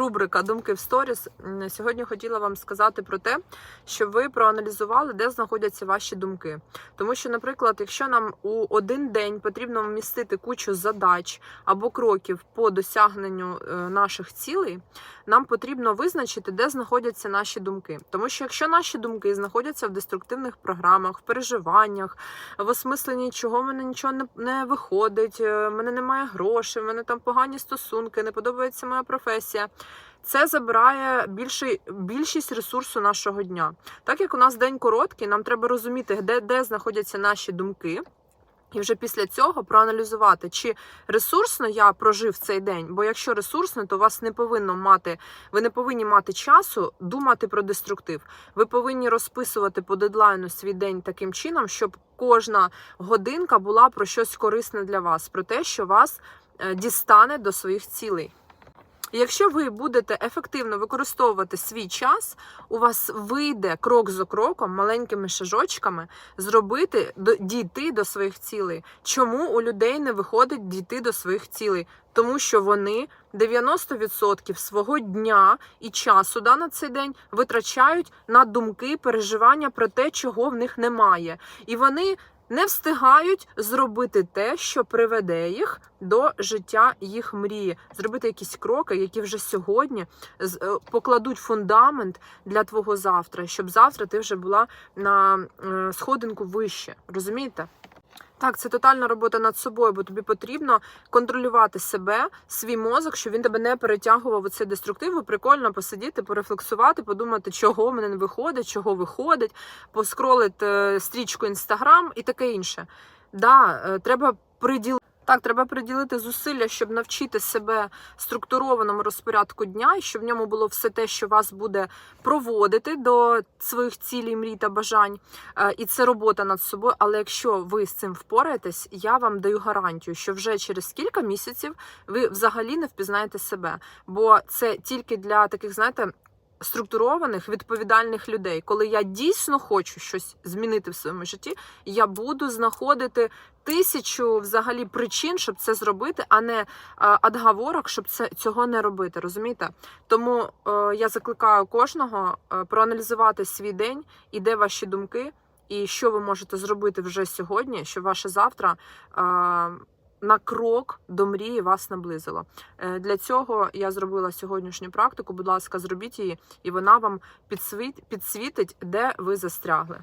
рубрика Думки в сторіс. Сьогодні хотіла вам сказати про те, щоб ви проаналізували, де знаходяться ваші думки. Тому що, наприклад, якщо нам у один день потрібно вмістити кучу задач або кроків по досягненню е, наших цілей, нам потрібно визначити, де знаходяться наші думки. Тому що якщо наші думки знаходяться в деструктивних програмах, в переживаннях, в осмисленні, чого в мене нічого не, виходить, е, в мене немає грошей, в мене там погані стосунки, не подобається моя професія. Це забирає більший, більшість ресурсу нашого дня. Так як у нас день короткий, нам треба розуміти, де, де знаходяться наші думки. І вже після цього проаналізувати, чи ресурсно я прожив цей день. Бо якщо ресурсно, то у вас не повинно мати, ви не повинні мати часу думати про деструктив. Ви повинні розписувати по дедлайну свій день таким чином, щоб кожна годинка була про щось корисне для вас, про те, що вас е, дістане до своїх цілей. Якщо ви будете ефективно використовувати свій час, у вас вийде крок за кроком, маленькими шажочками, зробити дійти до своїх цілей. Чому у людей не виходить дійти до своїх цілей? Тому що вони 90% свого дня і часу да, на цей день витрачають на думки, переживання про те, чого в них немає. І вони не встигають зробити те, що приведе їх до життя їх мрії, зробити якісь кроки, які вже сьогодні е, покладуть фундамент для твого завтра, щоб завтра ти вже була на е, сходинку вище. Розумієте? Так, це тотальна робота над собою, бо тобі потрібно контролювати себе, свій мозок, щоб він тебе не перетягував у цей деструктив. Прикольно посидіти, порефлексувати, подумати, чого в мене не виходить, чого виходить, поскролити е, стрічку інстаграм і таке інше. Да, е, треба приділити. Так, треба приділити зусилля, щоб навчити себе структурованому розпорядку дня, і щоб в ньому було все те, що вас буде проводити до своїх цілей, мрій та бажань. Е, І це робота над собою. Але якщо ви з цим впораєтесь, я вам даю гарантію, що вже через кілька місяців ви взагалі не впізнаєте себе. Бо це тільки для таких, знаєте. Структурованих відповідальних людей, коли я дійсно хочу щось змінити в своєму житті, я буду знаходити тисячу взагалі причин, щоб це зробити, а не а, отговорок, щоб це цього не робити. Розумієте? Тому е, я закликаю кожного е, проаналізувати свій день і де ваші думки, і що ви можете зробити вже сьогодні, щоб ваше завтра. е, на крок до мрії вас наблизило. Е, Для цього я зробила сьогоднішню практику. Будь ласка, зробіть її, і вона вам підсвітить, де ви застрягли.